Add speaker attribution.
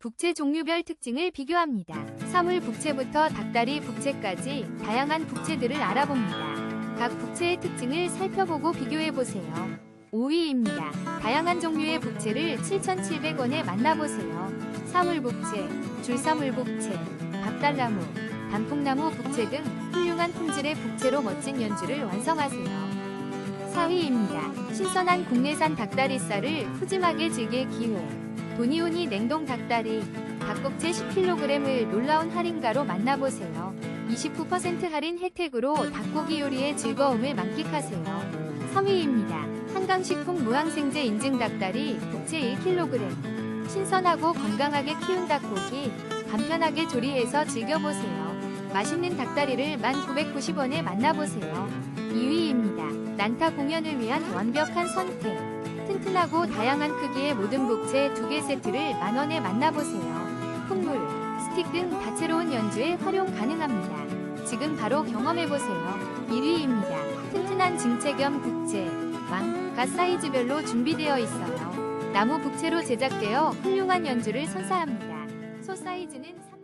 Speaker 1: 북채 종류별 특징을 비교합니다. 사물 북채부터 닭다리 북채까지 다양한 북채들을 알아봅니다. 각 북채의 특징을 살펴보고 비교해보세요. 5위입니다. 다양한 종류의 북채를 7,700원에 만나보세요. 사물 북채, 줄사물 북채, 밥달나무, 단풍나무 북채 등 훌륭한 품질의 북채로 멋진 연주를 완성하세요. 4위입니다. 신선한 국내산 닭다리살을 푸짐하게 즐길 기회. 도니오니 냉동 닭다리, 닭껍질 10kg을 놀라운 할인가로 만나보세요. 29% 할인 혜택으로 닭고기 요리의 즐거움을 만끽하세요. 3위입니다. 한강식품 무항생제 인증 닭다리 국채 1kg. 신선하고 건강하게 키운 닭고기 간편하게 조리해서 즐겨보세요. 맛있는 닭다리를 1,990원에 만나보세요. 2위입니다. 난타 공연을 위한 완벽한 선택. 튼튼하고 다양한 크기의 모든 복채 2개 세트를 만원에 만나보세요. 풍물, 스틱 등 다채로운 연주에 활용 가능합니다. 지금 바로 경험해보세요. 1위입니다. 튼튼한 증채 겸 북채, 왕, 가 사이즈별로 준비되어 있어요. 나무 북채로 제작되어 훌륭한 연주를 선사합니다. 소 사이즈는 3